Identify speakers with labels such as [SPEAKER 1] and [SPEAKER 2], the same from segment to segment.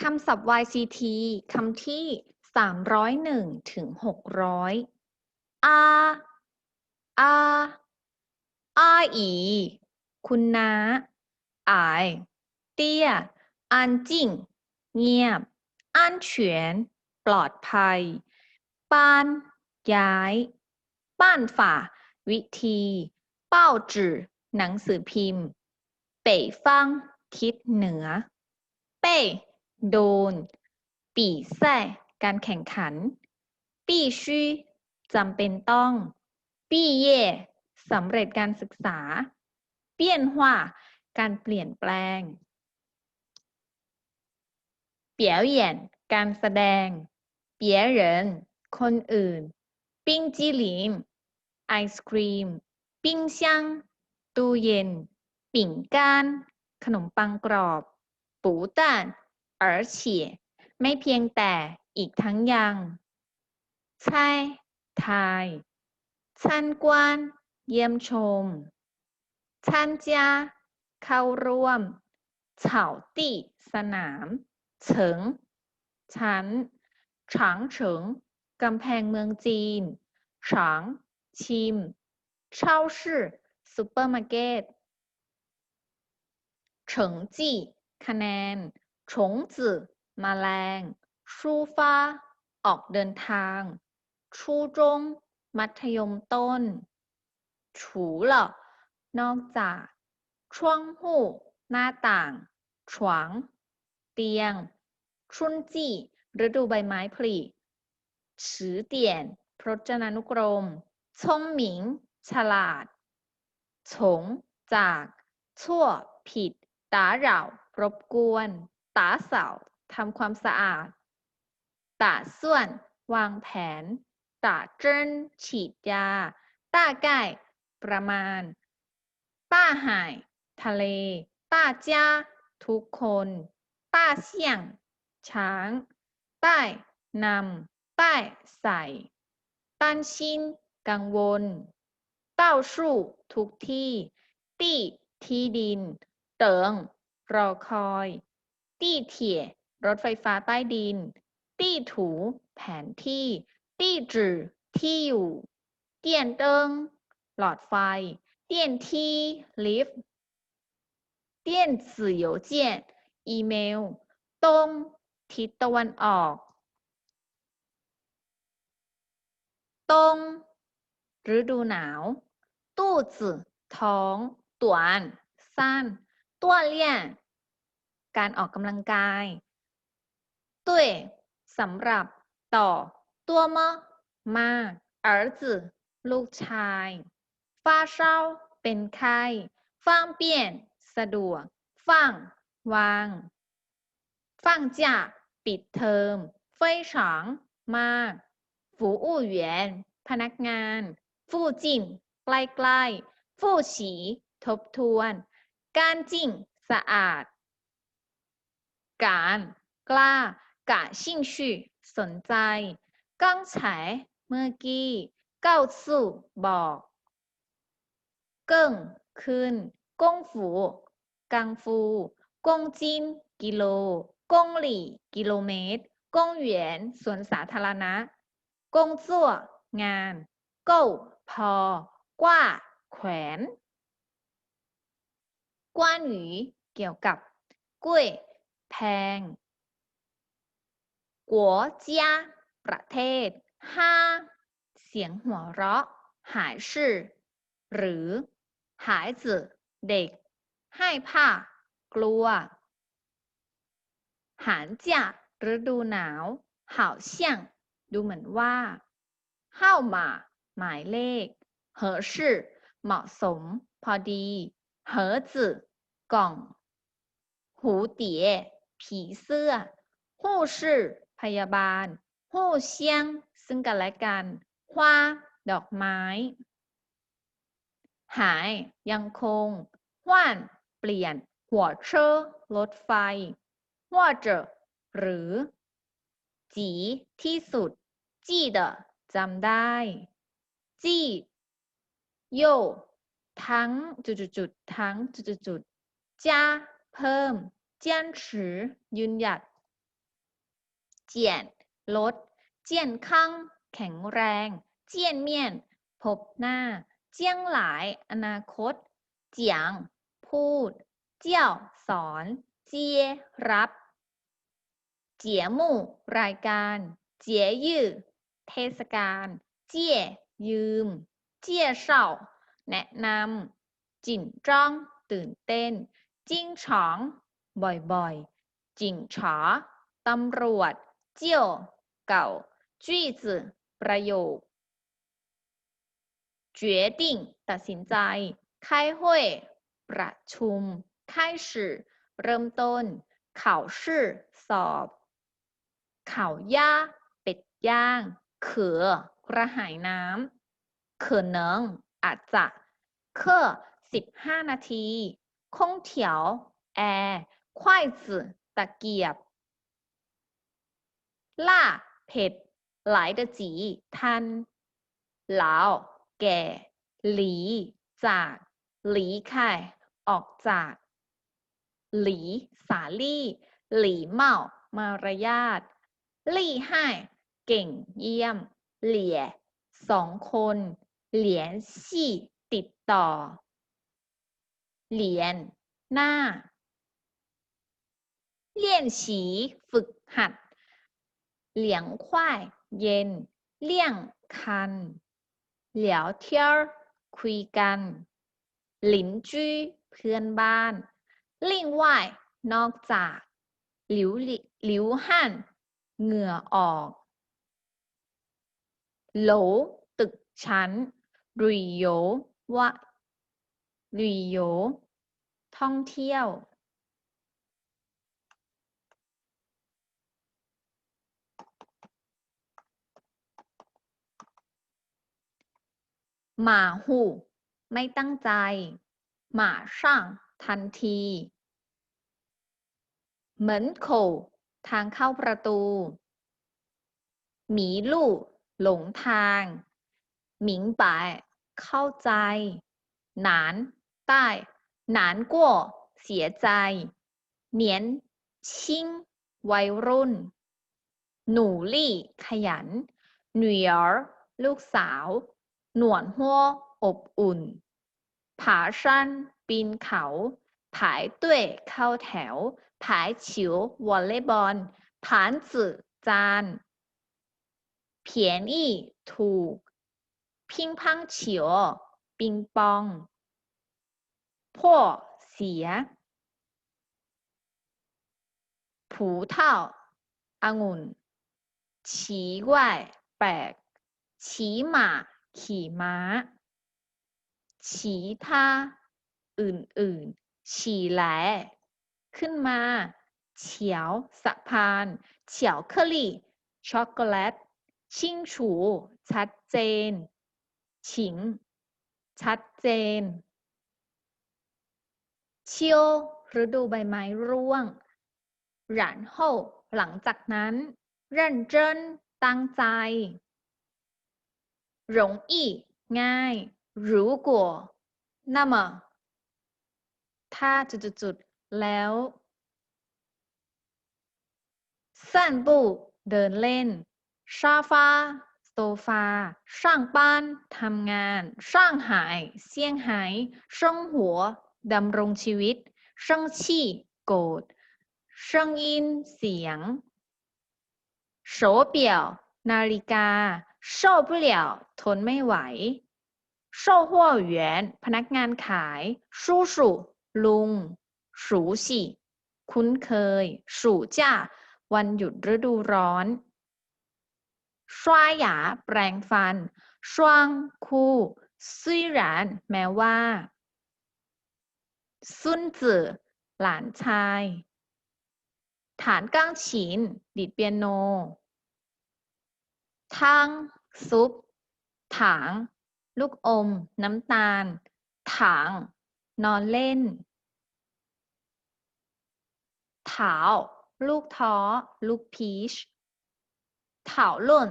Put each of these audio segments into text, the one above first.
[SPEAKER 1] คำศัพท์ YCT คำที่ 301 ถึง 600อาอาอาอีคุณน้าอายเตี้ยอันจิงเงียบอันเฉียนปลอดภัยปานย้ายบ้านฝ่า วิธีเป้าจื่อหนังสือพิมพ์ เป่ยฟัง ทิศเหนือ เป้ โดนปีแซ่การแข่งขันปีชี่จำเป็นต้องปีเย่สำเร็จการศึกษา เปี้ยนหว่าการเปลี่ยนแปลง เปียวเหยียนการแสดง เปียเหรินคนอื่น ปิ้งจีหลินไอศครีม ปิ้งช่างตู้เย็น ปิ่งก้าน ขนมปังกรอบ ปูต้าน 而且ไม่เพียงแต่อีกทั้งยังใช่ทาย参观เยี่ยมชม参加เข้าร่วมเฉาตี้สนามเฉิงชั้นฉางเฉิงกำแพงเมืองจีนฉางชิมเช่าชื่อซูเปอร์มาร์เก็ตเฉิงจีคะแนน ฉงจื่อมาแรงชูฟ้า ออกเดินทาง ชูจง มัธยมต้น ถูหล่นอกจาก ช่วงหูหน้าต่างฉวงเตียง ชุนจีฤดูใบไม้ผลิสือเตียน พรจนานุกรม ชงหมิง ฉลาด ฉง จาก ชั่ว ผิดตาเหล่ารบกวน ตาเสาทำความสะอาดตาส่วน วางแผนตาเจิ้นฉีดยาต้าใกล้ประมาณ ต้าหาย ทะเล ต้าจ้า ทุกคน ต้าเสี่ยง ช้าง ใต้นำใต้ใส่ตั้นชินกังวล เต้าสู่ทุกที่ ตี้ที่ดิน เติงรอคอย ตี้เถี่ยรถไฟฟ้าใต้ดิน ตี้ถูแผนที่ ตี้จื่อที่อยู่เตียนเติงหลอดไฟ เตียนที่ลิฟต์เตียนสื่อ邮件อีเมลตงทิศตะวันออกตงฤดูหนาว ตู้จื่อท้อง ต่วน สั้นต้วเลี่ยน การออกกำลังกายตุ้สำหรับต่อ ตัวมะมา儿子ลูกชายฟาเศร้เป็นไข้ฟางเปลี่ยน สะดวกฟังวางฟังจ่ปิดเทอมเฟยงมากฟูเหวียนพนักงานฟู่ใกล้ๆฟู่ทบทวน กางสะอาด การกล้ากะ兴趣สนใจก้างฉายเมื่อกี้เก้าสู่บอกเกิ้งขึ้นกงฝูกังฟูกงจินกิโลกิโลเมตรกงเหวนสวนสาธารณะกงจั่งานก้พอกว่าแขวนกวนหวีเกี่ยวกับกล้ย แพงกัวเจ้าประเทศห้าเสียงหัวเราะหายชื่อหรือหายจือเด็กให้ผ้ากลัว หานจ่าฤดูหนาวเห่าเสี่ยงดูเหมือนว่าเฮ้าหมาหมายเลขเหอชื่อเหมาะสม พอดีเหอจื่อกล่อง หูเตี๋ย ผีเสื้อหู้ชื่พยาบาลหู้เชียง ซึ่งกันและกันฮวาดอกไม้ หาย ยังคงหว่านเปลี่ยน หัรถไฟหัหรือจีที่สุด จี้เดจำได้ จี้โยทั้งจุดจุดจุดทั้งจุดจุดจุด加เพิ่ม เจียนฉือยืนหยัด เจียนลด เจียนข้างแข็งแรง เจียนเมียน พบหน้า เจียงหลาย อนาคต เจียง พูด เจียวสอน เจียรับ เจียมู่รายการ เจียยือเทศกาล เจียยืม เจียเศร้าแนะนำจินจ้อง ตื่นเต้น จิ้งฉอง บ่อยๆ จิงฉอ ตำรวจ เจียวเก่าจีจื่อประโยค决定ตัดสินใจ开会ประชุม开始เริ่มต้น考试สอบ เขาย่า เป็ดย่าง เขือกระหายน้ำเขอเนิงอาจจะเคอสิบห้านาทีคงเถียว แอร์ ควายจื่อตะเกียบ ล่า เผ็ด หลายเดอจีทันเหลาแก่ หลี จากหลีไข่ออกจาก หลี สาลี่ หลีเมามารยาทลี่ให้เก่งเยี่ยม เหลี่ยสองคน เหลียนชี่ติดต่อ เหรียญหน้า เลี่ยนฉีฝึกหัด เหลียงควายเย็น เลี่ยงคัน เหลียวเที่ยวคุยกัน หลินจื้อเพื่อนบ้านลิ่งว่ายนอกจาก หลิวหลิวหันเหงื่อออกโหลตึกชั้นรุยโยวะรุยโยท่องเที่ยว หมาหูไม่ตั้งใจ หมาช่างทันทีเหมินโขทางเข้าประตู หมีลู่หลงทางหมิงปายเข้าใจ หนานใต้หนานกั่วเสียใจ เหนียน ชิงวัยรุ่น หนูลี่ขยัน หนุ่ย儿ลูกสาว หนวนหัวอบอุ่น ผาชันปีนเขา ผายตุ้ยเข้าแถว ผายฉิววอลเลย์บอลผานจื่อจานเพียนอี้ถูก พิงพังเฉียวปิงปองพ่อเสียผูเท่าองุ่นฉีว่ายแปลกฉีหมา ขี่ม้า ฉีท่าอื่นๆ ฉีแหลขึ้นมาเฉียวสะพานเฉียวเคอรี่ช็อกโกแลต ชิงฉู ชัดเจน ฉิง ชัดเจน เชียวฤดูใบไม้ร่วงหลันโฮหลังจากนั้นเร่นเจิ้นตั้งใจ 容易 ง่าย 如果那么ถ้าจุดๆๆแล้ว 散步 เดินเล่น 沙发 โซฟา 上班 ทำงาน 上海 เซี่ยงไฮ้生活 ดำรงชีวิต生气 โกรธ声音 เสียง手表 นาฬิกา 受不了 ทนไม่ไหว售货员 พนักงานขาย 叔叔 ลุง สูสิ คุ้นเคย สูจ้า วันหยุดฤดูร้อน刷牙 แปรงฟัน双คู่虽然แม้ว่า ซุนจื่อ หลานชาย ฐานก้างฉิน ดีดเปียโน ทั้ง ซุป ถาง ลูกอม น้ำตาล ถาง นอนเล่นถาวลูกท้อ ลูกพีชถาวหล่น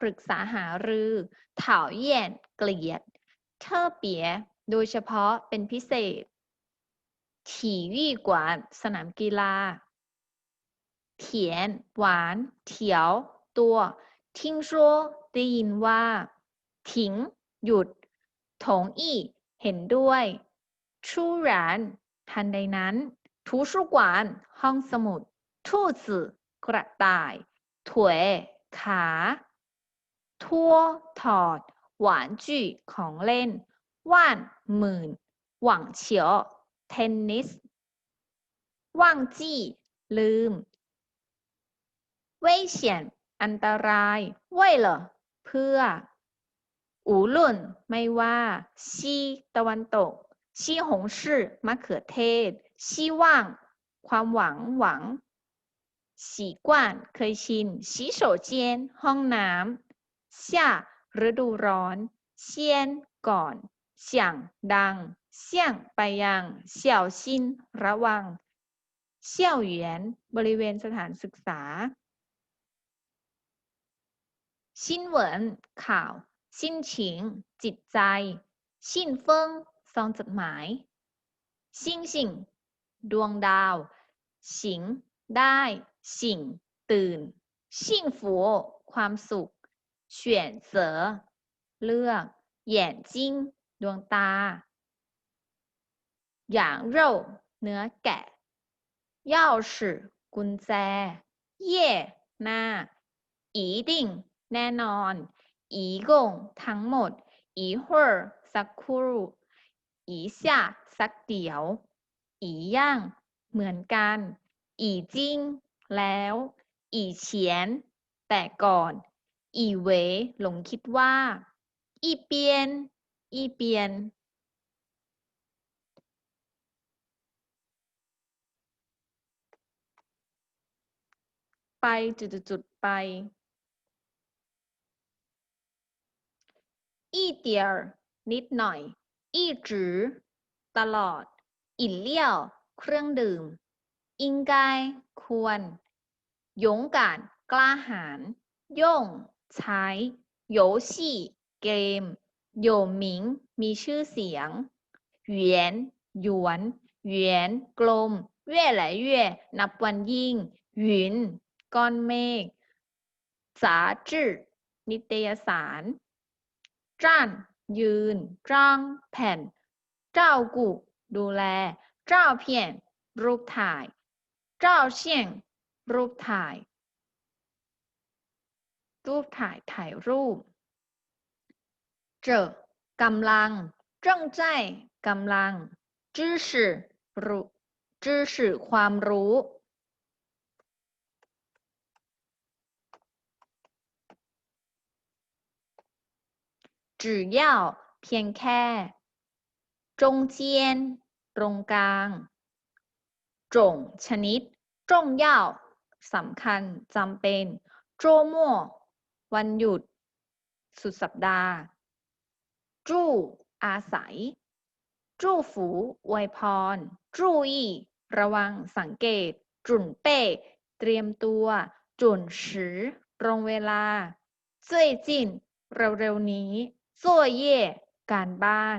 [SPEAKER 1] ปรึกษาหารือถาวเยี่ยนเกลียดเทอเปีย โดยเฉพาะเป็นพิเศษถี่วี่กวานสนามกีฬาเถียน หวาน เถียว ตัวทิ้งชัว ได้ยินว่า ถิง หยุด ถงอี้เห็นด้วย ชู่หราน ทันใดนั้น 图书馆 ห้องสมุด ทู่จื่อกระต่าย ถวย ขา ทั่ว ถอด หวานจุ่ของเล่น ว่าน หมื่น หวังเฉียว เทนนิส ว่างจี้ ลืม เว่ยเฉียน อันตรายเว่ย เพื่ออูลุ่นไม่ว่าซีตะวันตกซีหงชื่อมะเขือเทศซีว่าง ความหวังหวังสีกว่านเคยชินสีโฉเจียน ห้องน้ำ夏ฤดูร้อนเซียนก่อนเสียงดังเสียงไปยังเสี่ยวซินระวังเสี่ยวเหวียน บริเวณสถานศึกษา ชินเหวินข่าวชินฉิง จิตใจชินเฟิงซองจดหมายชิงชิงดวงดาว สิง ได้ สิง ตื่นชิงฟูความสุขเฉียนเสอเลือกเหยียนจิ้ง ดวงตา หยางเร่าเนื้อแกะ钥匙กุญแจ เย่หน้าอีดิ่ง แน่นอนอีกงทั้งหมดอีเฮ่อสักครู่อีช่าสักเดี๋ยวอีย่างเหมือนกันอีจิ้งแล้วอีเฉียนแต่ก่อนอีเวหลงคิดว่าอีเปียนอีเปียนไปจุดๆไป อีเดียวนิดหน่อย อีจือตลอด อินเลี่ยว เครื่องดื่ม อิงกายควรหยงการกล้าหาญย่งใช้โยชี่เกมโยหมิง มีชื่อเสียงเหวียนหยวนเหวียนกลมเว่ยหลายเว่ยนับวันยิ่งหยุนก้อนเมฆสาจื่อนิตยสาร จ้าน ยืน จ้าง แผ่น เจ้ากูดูแล เจ้าเพียน รูปถ่าย เจ้าเชี่ยง รูปถ่าย รูปถ่าย ถ่ายรูป เจอกำลัง เจ้งใจกำลัง 知识รู้知识ความรู้ 只要เพียงแค่จงเจียนตรงกลางจงชนิดจงย่าสำคัญจำเป็นโจมั่ววันหยุด สุดสัปดาห์ จู้อาศัย จู้ฝูอวยพร จู้อี้ระวังสังเกต จุนเป้ เตรียมตัว จุนสือตรงเวลา เจ้ยจินเร็วๆนี้ 作业การบ้าน